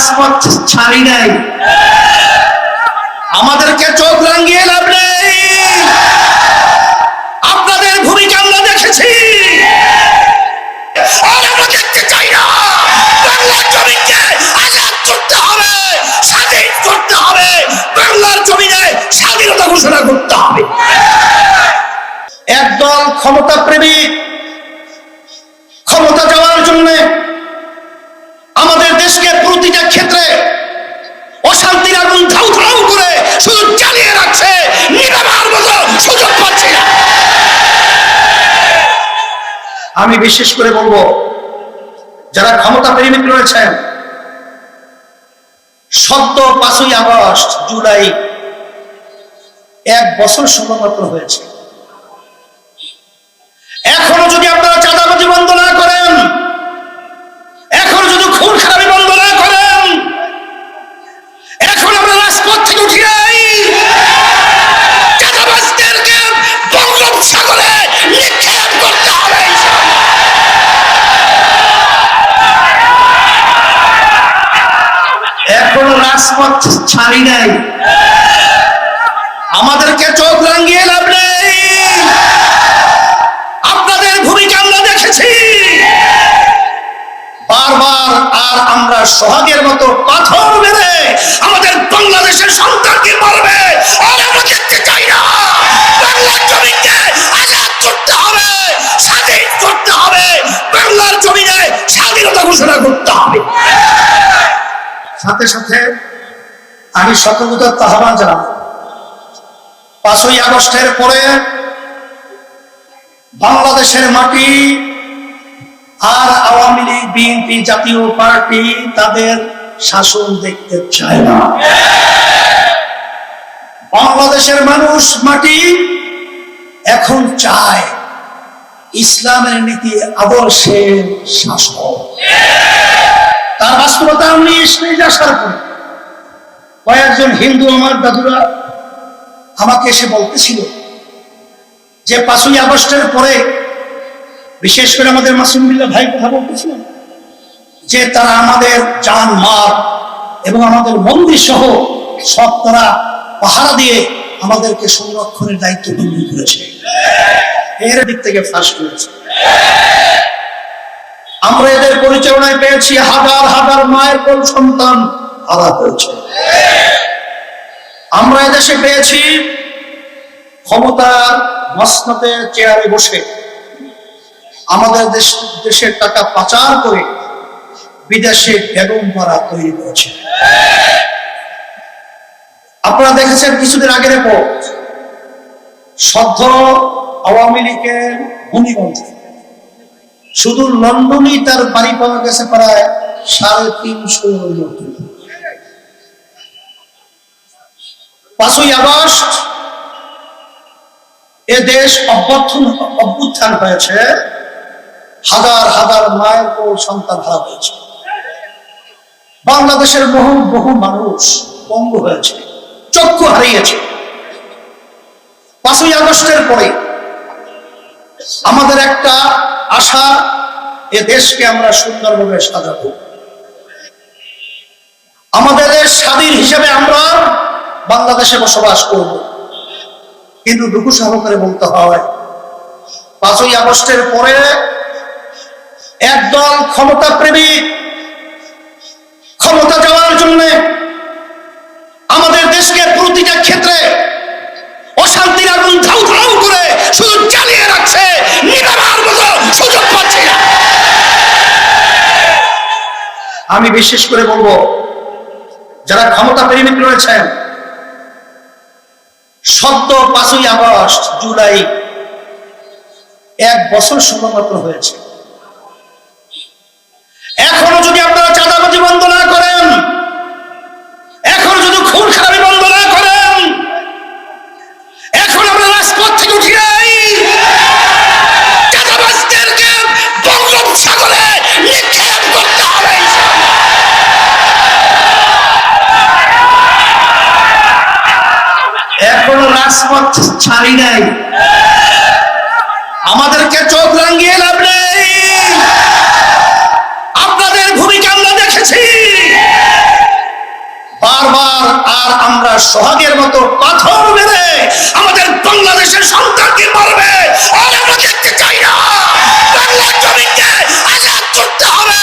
রাজপথ ছাড়ি নাই। আমাদেরকে চোখ রাঙিয়ে লাভ নেই। আপনাদের ভূমিকা আমরা দেখেছি। আর স্বাধীন করতে হবে। বাংলার জমিনে স্বাধীনতা ঘোষণা করতে হবে। একদল ক্ষমতা প্রেমিক ক্ষমতা যাওয়ার জন্য আমাদের দেশকে প্রতিটা ক্ষেত্রে অশান্তির আগুন করে শুধু জ্বালিয়ে রাখছে সুযোগ না। আমি বিশেষ করে বলব, যারা ক্ষমতা প্রেমিক রয়েছেন সদ্য পাঁচই আগস্ট, জুলাই, এক বছর সময়মাত্র হয়েছে। ছাড়ি নাই। আমাদেরকে চোখ রাঙিয়ে লাভ নেই। আপনাদের ভূমিকা আমরা দেখেছি। বারবার আর আমরা সোহাগের মতো পাথর মেরে আমাদের বাংলাদেশের সন্তানকে মারবে। আর আমরা দেখতে চাই না। বাংলার জমিকে আজাদ করতে হবে, স্বাধীন করতে হবে। বাংলার জমিনে স্বাধীনতা ঘোষণা করতে হবে। সাথে সাথে আমি সকলতার আহ্বান জানাব। পাঁচই আগস্টের পরে বাংলাদেশের মাটি আর আওয়ামী লীগ, বিএনপি জাতীয় পার্টি তাদের শাসন দেখতে চায় না। বাংলাদেশের মানুষ মাটি এখন চায় ইসলামের নীতি আদর্শের শাসন। তার বাস্তবতা আমি স্টেজ আসার পর কয়েকজন হিন্দু আমার দাদুরা আমাকে এসে বলতেছিল যে পাঁচই আগস্টের পরে, বিশেষ করে আমাদের মাসুম বিল্লাহ ভাই কথা বলতেছিলেন যে তারা আমাদের জান মাল এবং আমাদের মন্দির সহ সব তারা পাহারা দিয়ে আমাদেরকে সংরক্ষণের দায়িত্ব গ্রহণ করেছে। এর দিক থেকে ফাঁস করেছে। আমরা এদের পরিচালনায় পেয়েছি হাজার হাজার মায়ের কোল সন্তান হারা হয়েছে। আমরা এদেশে পেয়েছি ক্ষমতার মসনতে চেয়ারে বসে আমাদের দেশ, দেশের টাকা পাচার করে বিদেশে বেগম পাড়া তৈরি করেছে। আপনারা দেখেছেন কিছুদিন আগের পর সদ্য আওয়ামী লীগের ভূমিমন্ত্রী শুধু লন্ডনই তার বাড়ি পাওয়া গেছে প্রায় সাড়ে তিনশো মতো পাঁচই দেশ অভ্যুত্থান হয়েছে। হাজার হাজার মায়ের ও সন্তান হয়েছে। বাংলাদেশের বহু বহু মানুষ পঙ্গু হয়েছে, চক্ষু হারিয়েছে। পাঁচই আগস্টের পরে আমাদের একটা আশা, এ দেশকে আমরা সুন্দরভাবে সাজাবো। আমাদের স্বাধীন হিসেবে আমরা বাংলাদেশে বসবাস করব। কিন্তু দুঃখ সহকারে বলতে হয়, পাঁচই আগস্টের পরে একদল ক্ষমতা প্রেমিক ক্ষমতা যাওয়ার জন্য আমাদের দেশকে প্রতিটা ক্ষেত্রে অশান্তির আগুন ধাউ ধাউ করে শুধু জ্বালিয়ে রাখছে সুযোগ পাচ্ছে না। আমি বিশেষ করে বলব, যারা ক্ষমতা প্রেমিক রয়েছেন সদ্য পাঁচই আগস্ট জুলাই এক বছর শুধুমাত্র হয়েছে। রাজপথ ছাড়ি নাই। আমাদেরকে চোখ রাঙিয়ে লাভ নেই। আপনাদের ভূমিকা আমরা দেখেছি। সোহাগের মতো পাথর মেরে আমাদের বাংলাদেশের সন্তানকে মারবে। আর আমরা দেখতে চাই না। বাংলার জমিকে আজাদ করতে হবে,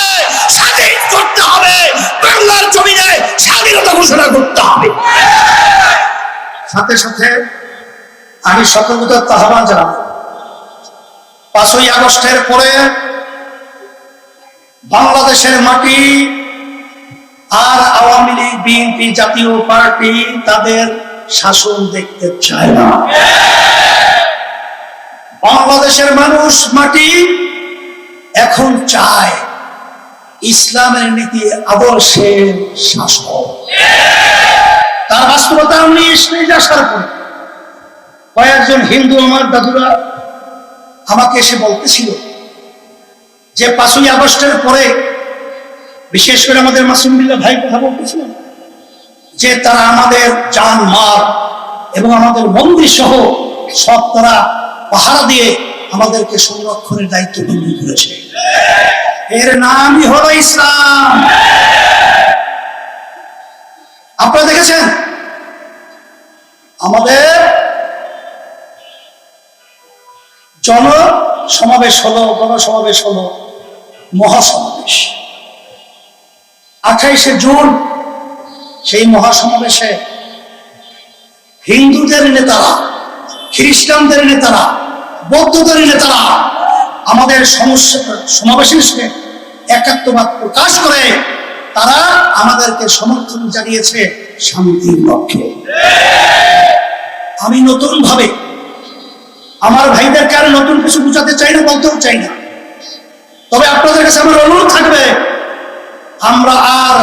স্বাধীন করতে হবে। বাংলার জমিনে স্বাধীনতা ঘোষণা করতে হবে। সাথে সাথে আমি সকলতার আহ্বান জানাব। পাঁচই আগস্টের পরে বাংলাদেশের মাটি আর আওয়ামী লীগ, বিএনপি জাতীয় পার্টি তাদের শাসন দেখতে চায় না। বাংলাদেশের মানুষ মাটি এখন চায়। ইসলামের নীতি আদর্শের শাসন তার বাস্তবতা আমি স্টেজ আসার পর কয়েকজন হিন্দু আমার দাদুরা আমাকে এসে বলতেছিল যে পাঁচই আগস্টের পরে, বিশেষ করে আমাদের মাসুমিল্লা ভাই কথা বলতেছিলেন যে তারা আমাদের জান, মার এবং আমাদের মন্দির সহ সব তারা পাহারা দিয়ে আমাদেরকে সংরক্ষণের দায়িত্ব গ্রহণ করেছে। এর নামই হলো ইসলাম। আপনারা দেখেছেন? আমাদের জন সমাবেশ হলো, গণসমাবেশ হলো, মহাসমাবেশ। আঠাইশে জুন, সেই মহাসমাবেশে হিন্দুদের নেতারা, খ্রিস্টানদের নেতারা, বৌদ্ধদের নেতারা আমাদের সমস্যা সমাবেশে একাত্মবাদ প্রকাশ করে, তারা আমাদেরকে সমর্থন জানিয়েছে শান্তির লক্ষ্যে। আমি নতুন ভাবে আমার ভাইদেরকে আর নতুন কিছু বুঝাতে চাই না, বলতেও চাই না। তবে আপনাদের কাছে আমার অনুরোধ থাকবে, আমরা আর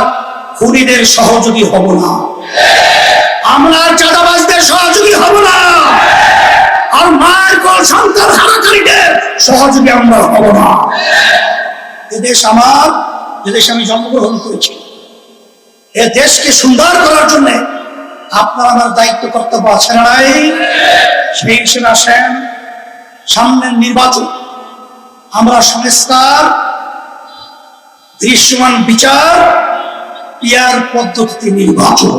খুনিদের সহযোগী হব না। আমরা আর চাঁদাবাজদের সহযোগী হব না। আর মায়ের কোল সন্তান হারাকারীদের সহযোগী আমরা হব না। এদেশ আমার এদেশে আমি জন্মগ্রহণ করেছি। এ দেশকে সুন্দর করার জন্য আপনার আমার দায়িত্ব কর্তব্য আছে না নাই? সেই হিসেবে আসেন। সামনের নির্বাচন। আমরা সংস্কার, দৃশ্যমান বিচার পিয়ার পদ্ধতিতে নির্বাচন।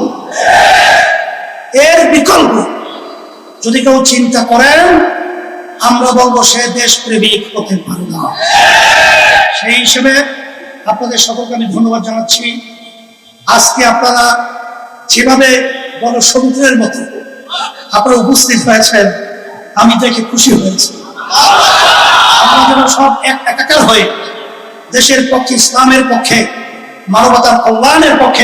এর বিকল্প, যদি কেউ চিন্তা করেন, আমরা বলব সে দেশ প্রেমিক হতে পারে না। সেই হিসেবে আপনাদের সকলকে আমি ধন্যবাদ জানাচ্ছি। আজকে আপনারা যেভাবে সমুদ্রের মতো। আপনারা উপস্থিত হয়েছেন, আমি দেখে খুশি হয়েছি। আমরা যেন সব এক একাকার হয়ে দেশের পক্ষে, ইসলামের পক্ষে, মানবতার কল্যাণের পক্ষে